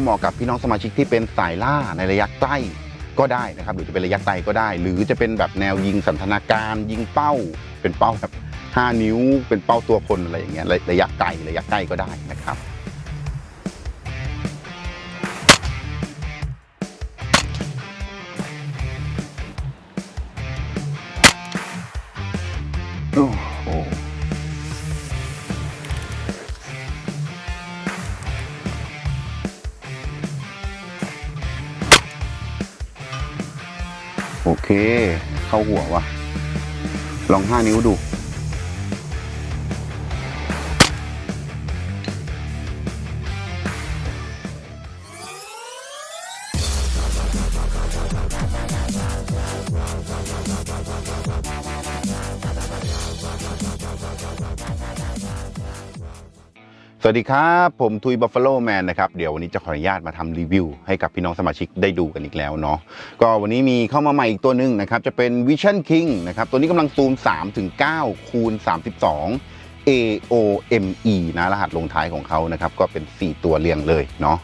เหมาะกับพี่น้องสมาชิกที่เป็นสายล่าในระยะใกล้ก็ได้นะครับ หรือจะเป็นระยะไกลก็ได้ หรือจะเป็นแบบแนวยิงสันทนาการ ยิงเป้า เป็นเป้าแบบ5นิ้ว เป็นเป้าตัวคนอะไรอย่างเงี้ยระยะไกลระยะใกล้ก็ได้นะครับโอ้ เค เข้าหัววะลองห้านิ้วดู วัสดีครับ ผมทุยบัฟฟาโลแมนนะครับ เดี๋ยววันนี้จะขออนุญาตมาทำรีวิว ให้กับพี่น้องสมาชิกได้ดูกันอีกแล้วเนาะก็วันนี้มีเข้ามาใหม่อีกตัวหนึ่งนะครับ จะเป็น Vision King นะครับ ตัวนี้กำลังซูม3ถึง9คูณ32 AOME นะรหัสลงท้ายของเขานะครับ ก็เป็น 4 ตัวเรียงเลยเนาะ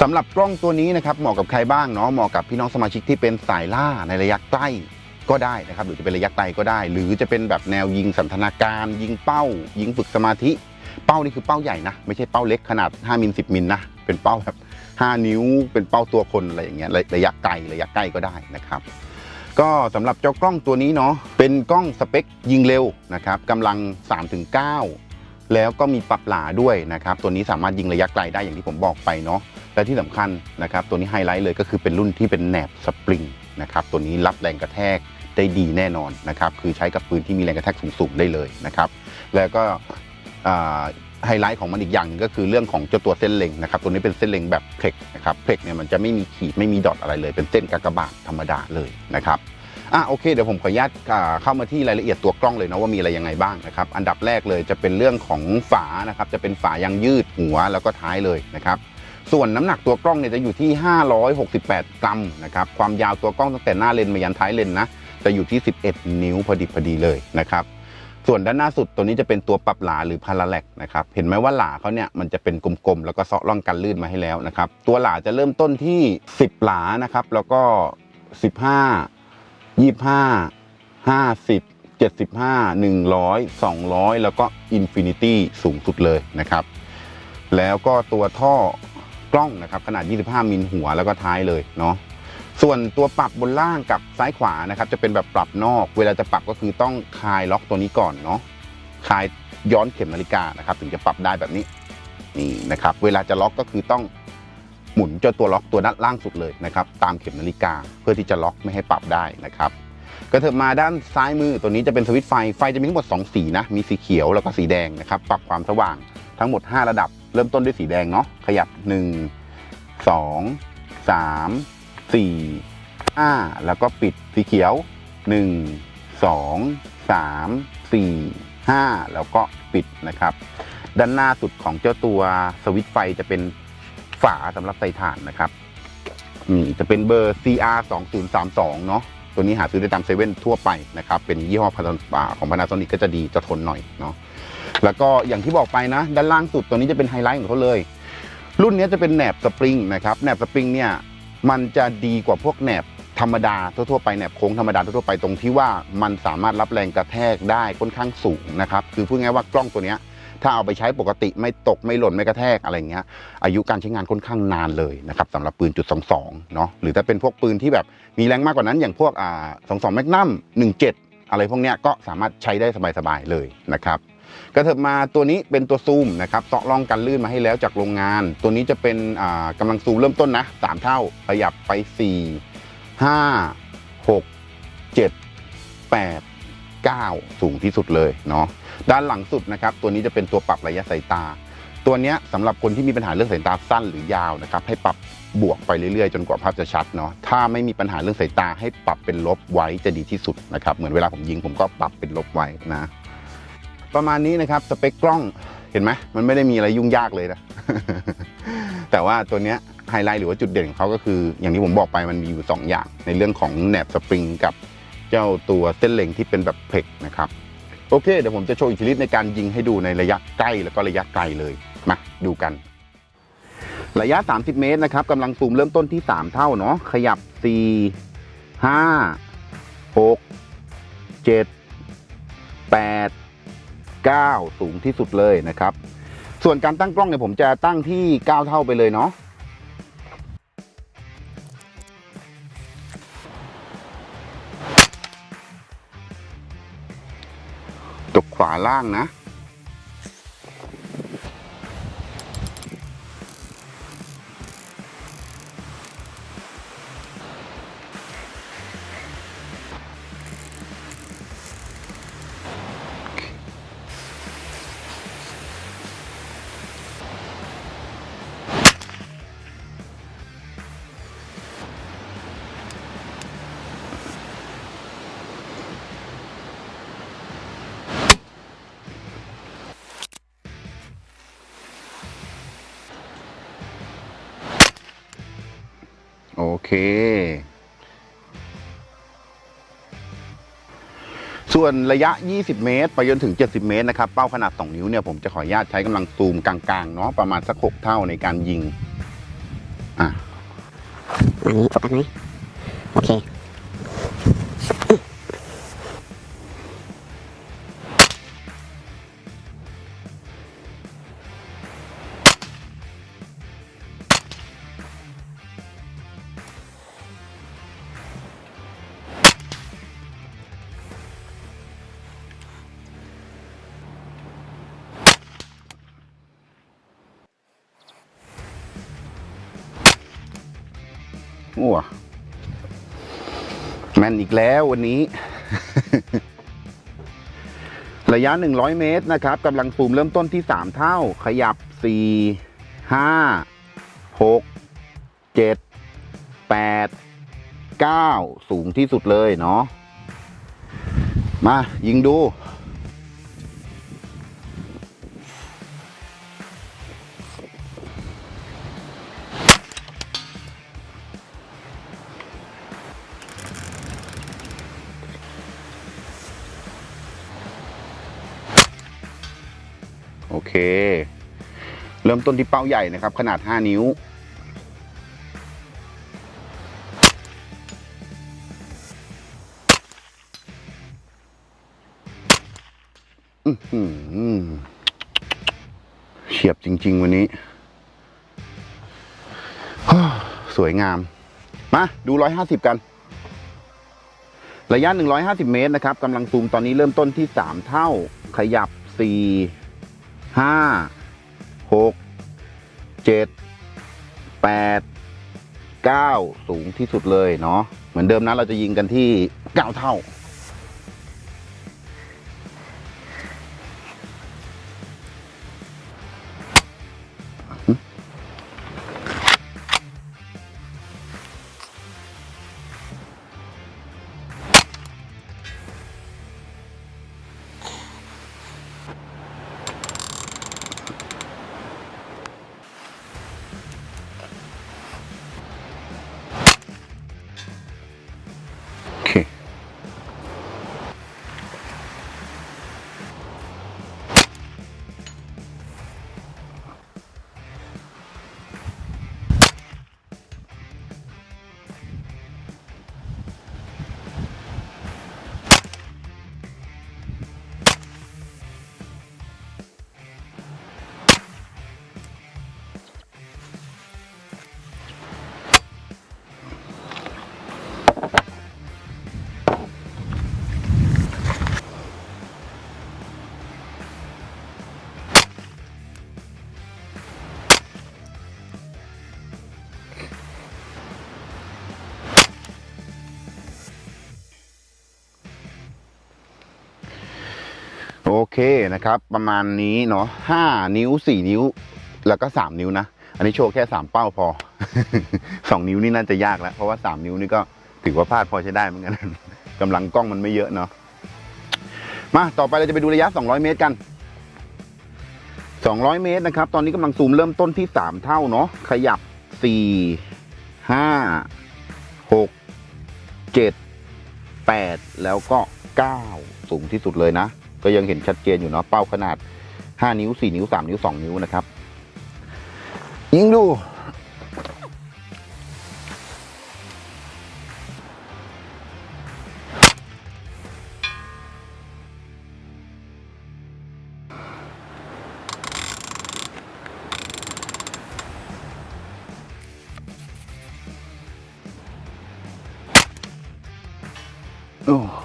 สำหรับกล้องตัวนี้นะครับเหมาะกับใครบ้างเนาะเหมาะกับพี่น้องสมาชิกที่เป็นสายล่าในระยะใกล้ก็ได้นะครับ หรือจะเป็นระยะไกลก็ได้ หรือจะเป็นแบบแนวยิงสันทนาการ ยิงเป้า ยิงฝึกสมาธิ เป้านี่คือเป้าใหญ่นะ ไม่ใช่เป้าเล็กขนาด 5 มิล 10 มิลนะ เป็นเป้าแบบ 5 นิ้ว เป็นเป้าตัวคนอะไรอย่างเงี้ยระยะไกลระยะใกล้ก็ได้นะครับ ก็สำหรับเจ้ากล้องตัวนี้เนาะเป็นกล้องสเปคยิงเร็วนะครับกำลัง 3-9 แล้วก็มีปรับหลาด้วยนะครับตัวนี้สามารถยิงระยะไกลได้อย่างที่ผมบอกไปเนาะและที่สำคัญนะครับตัวนี้ไฮไลท์เลยก็คือเป็นรุ่นที่เป็นแหนบสปริงนะครับตัวนี้รับแรงกระแทกได้ดีแน่นอนนะครับคือใช้กับปืนที่มีแรงกระแทกสูงๆได้เลยนะครับแล้วก็ ไฮไลท์ของมันอีกอย่างนึงก็คือเรื่องของเจ้าตัวเส้นเล็งนะครับตัวนี้เป็นเส้นเล็งแบบเพล็กนะครับเพล็กเนี่ยมันจะไม่มีขีดไม่มีดอทอะไรเลย เป็นเส้นกากบาทธรรมดาเลยนะครับอะโอเคเดี๋ยวผมขออนุญาตเข้ามาที่รายละเอียดตัวกล้องเลยนะว่ามีอะไรยังไงบ้างนะครับอันดับแรกเลยจะเป็นเรื่องของฝานะครับจะเป็นฝายางยืดหัวแล้วก็ท้ายเลยนะครับส่วนน้ำหนักตัวกล้องเนี่ยจะอยู่ที่ 568 กรัมนะครับความยาวตัวกล้องตั้งแต่หน้าเลนมายันท้ายเลนนะจะอยู่ที่ 11 นิ้วพอดีพอดีเลยนะครับ ส่วนด้านหน้าสุดตัวนี้จะเป็นตัวปรับหลาหรือพาราแลกนะครับเห็นไหมว่าหลาเขาเนี่ยมันจะเป็นกลมๆแล้วก็เซาะร่องกันลื่นมาให้แล้วนะครับตัวหลาจะเริ่มต้นที่ 10 หลานะครับแล้วก็ 15 25 50 75 100 200 แล้วก็อินฟินิตี้สูงสุดเลยนะครับ แล้วก็ตัวท่อกล้องนะครับขนาด 25 มิลหัวแล้วก็ท้ายเลยเนาะ ส่วนตัวปรับบนล่างกับซ้ายขวานะครับ จะเป็นแบบปรับนอก เวลาจะปรับก็คือต้องคลายล็อกตัวนี้ก่อนเนาะคลายย้อนเข็มนาฬิกานะครับ ถึงจะปรับได้แบบนี้นี่นะครับ เวลาจะล็อกก็คือต้องหมุนจ้าตัวล็อกตัวด้านล่างสุดเลยนะครับ ตามเข็มนาฬิกาเพื่อที่จะล็อกไม่ให้ปรับได้นะครับก็เถิบมาด้านซ้ายมือตัวนี้จะเป็นสวิตช์ไฟไฟจะมีทั้งหมด 2 สีนะมีสีเขียวแล้วก็สีแดงนะครับ ปรับความสว่างทั้งหมด 5 ระดับ เริ่มต้นด้วยสีแดงเนาะขยับ 1 2 3 4 5 แล้วก็ปิดสีเขียว 1 2 3 4 5 แล้วก็ปิดนะครับ ด้านหน้าสุดของเจ้าตัวสวิตไฟจะเป็นฝาสำหรับใส่ถ่านนะครับนี่จะเป็นเบอร์ CR 2 0 3 2เนาะตัวนี้หาซื้อได้ตามเซเว่นทั่วไปนะครับ เป็นยี่ห้อ Panasonic ของ Panasonic ก็จะดีจะทนหน่อยเนาะแล้วก็อย่างที่บอกไปนะ ด้านล่างสุดตัวนี้จะเป็นไฮไลท์ของเขาเลย รุ่นนี้จะเป็นแหนบสปริงนะครับแหนบสปริงเนี่ย มันจะดีกว่าพวกแหนบธรรมดาทั่วๆไปแหนบโค้งธรรมดาทั่วๆไปตรงที่ว่ามันสามารถรับแรงกระแทกได้ค่อนข้างสูงนะครับคือพูดง่ายๆว่ากล้องตัวเนี้ยถ้าเอาไปใช้ปกติไม่ตกไม่หล่นไม่กระแทกอะไรเงี้ยอายุการใช้งานค่อนข้างนานเลยนะครับสำหรับปืนจุดสองสองเนาะหรือถ้าเป็นพวกปืนที่แบบมีแรงมากกว่านั้น อย่างพวกอ่าสองสองแมกนัมหนึ่งเจ็ดอะไรพวกเนี้ยก็สามารถใช้ได้สบายๆเลยนะครับ กระเถิบมาตัวนี้เป็นตัวซูมนะครับเซาะร่องกันลื่นมาให้แล้วจากโรงงาน ตัวนี้จะเป็นอ่ากำลังซูมเริ่มต้นนะสามเท่าขยับไป 4 5 6 7 8 9 สูงที่สุดเลยเนาะด้านหลังสุดนะครับ ตัวนี้จะเป็นตัวปรับระยะสายตา ตัวนี้สำหรับคนที่มีปัญหาเรื่องสายตาสั้นหรือยาวนะครับ ให้ปรับบวกไปเรื่อยๆ จนกว่าภาพจะชัดเนาะถ้าไม่มีปัญหาเรื่องสายตาให้ปรับเป็นลบไว้จะดีที่สุดนะครับ เหมือนเวลาผมยิงผมก็ปรับเป็นลบไว้นะ ประมาณนี้นะครับสเปคกล้องเห็นไหมมันไม่ได้มีอะไรยุ่งยากเลยนะ แต่ว่าตัวเนี้ยไฮไลท์หรือว่าจุดเด่นของเขาก็คือ อย่างที่ผมบอกไปมันมีอยู่ 2 อย่าง ในเรื่องของแหนบสปริงกับเจ้าตัวเส้นเล็งที่เป็นแบบเพล็กนะครับโอเคเดี๋ยวผมจะโชว์อิทธิฤทธิ์ในการยิงให้ดูในระยะใกล้แล้วก็ระยะไกลเลยมาดูกัน ระยะ 30 เมตรนะครับกำลังซูมเริ่มต้นที่ 3 เท่าเนาะขยับ 4 5 6 7 8 9 สูงที่สุดเลยนะครับ ส่วนการตั้งกล้องเนี่ยผมจะตั้งที่ 9 เท่าไปเลยเนาะตกขวาล่างนะ เค ส่วนระยะ 20 เมตร ไปจนถึง 70 เมตรนะครับ เป้าขนาด 2 นิ้วเนี่ยผมจะขออนุญาตใช้กำลังซูมกลางๆเนาะประมาณสัก 6 เท่าในการยิง อะอันนี้โฟกัสไหมโอเค อ้แมนอีกแล้ววันนี้ ระยะ 100 เมตรนะครับกำลังซูมเริ่มต้นที่ 3 เท่า ขยับ 4 5 6 7 8 9 สูงที่สุดเลยเนาะมายิงดู โอเค เริ่มต้นที่เป้าใหญ่นะครับ ขนาด 5 นิ้วอื้อหือเฉียบจริง ๆ วันนี้ สวยงาม มา ดู 150 กันระยะ 150 เมตร นะครับ กำลังซูมตอนนี้เริ่มต้นที่ 3 เท่า ขยับ 4 ห้าหกเจ็ดแปดเก้าสูงที่สุดเลยเนาะเหมือนเดิมนะเราจะยิงกันที่เก้าเท่า โอเคนะครับ ประมาณนี้เนาะห้านิ้วสี่นิ้ว แล้วก็สามนิ้วนะ อันนี้โชว์แค่สามเป้าพอสองนิ้วนี่น่าจะยากแล้ว เพราะว่าสามนิ้วนี่ก็ถือว่าพลาดพอใช้ได้เหมือนกันกำลังกล้องมันไม่เยอะเนาะมาต่อไปเราจะไปดูระยะ 200 เมตรกัน 200 เมตรนะครับ ตอนนี้กำลังซูมเริ่มต้นที่ 3 เท่าเนาะขยับ 4 5 6 7 8 แล้วก็ 9 สูงที่สุดเลยนะ ก็ยังเห็นชัดเจนอยู่เนาะเป้าขนาด 5 นิ้ว 4 นิ้ว 3 นิ้ว 2 นิ้วนะครับ ยิงดู Oh.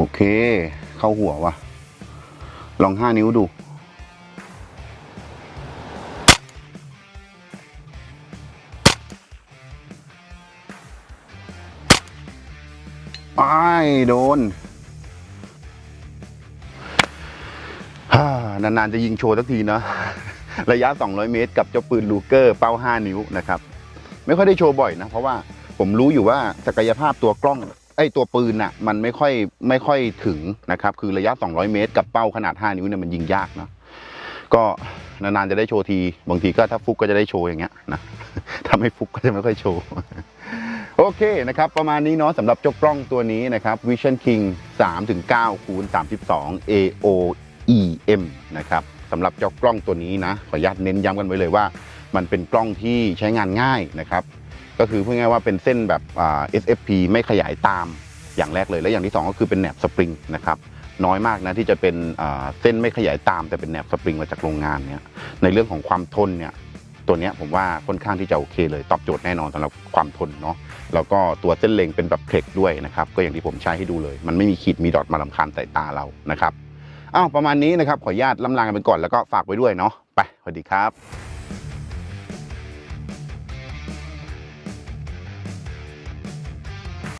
โอเค เข้าหัวว่ะลองห้านิ้วดู อ้ายโดนฮ่านานๆจะยิงโชว์สักทีนะ ระยะ 200 เมตร กับเจ้าปืนลูเกอร์เป้า 5 นิ้วนะครับ ไม่ค่อยได้โชว์บ่อยนะ เพราะว่าผมรู้อยู่ว่าศักยภาพตัวกล้อง ไอ้ตัวปืนน่ะมันไม่ค่อยไม่ค่อยถึงนะครับคือระยะ 200 เมตร กับเป้าขนาด 5 นิ้วเนี่ยมันยิงยากเนาะก็นานๆจะได้โชว์ที บางทีก็ถ้าฟุกก็จะได้โชว์อย่างเงี้ยนะถ้าไม่ฟุกก็จะไม่ค่อยโชว์โอเคนะครับประมาณนี้เนาะสำหรับเจ้ากล้องตัวนี้นะครับ Vision King 3-9คูณ32 AOEM นะครับสำหรับเจ้ากล้องตัวนี้นะขออนุญาตเน้นย้ำกันไว้เลยว่า มันเป็นกล้องที่ใช้งานง่ายนะครับ ก็คือพูดง่ายว่าเป็นเส้นแบบ SFP ไม่ขยายตามอย่างแรกเลย และอย่างที่สองก็คือเป็นแหนบสปริงนะครับน้อยมากนะที่จะเป็นเส้นไม่ขยายตาม แต่เป็นแหนบสปริงมาจากโรงงานเนี่ยในเรื่องของความทนเนี่ยตัวนี้ผมว่าค่อนข้างที่จะโอเคเลยตอบโจทย์แน่นอนสำหรับความทนเนาะแล้วก็ตัวเส้นเล็งเป็นแบบเพล็กด้วยนะครับก็อย่างที่ผมใช้ให้ดูเลย มันไม่มีขีดมีดอทมาลำคาญสายตาเรานะครับอ้าวประมาณนี้นะครับขออนุญาตล่ำลากันไปก่อนแล้วก็ฝากไว้ด้วยเนาะไปสวัสดีครับ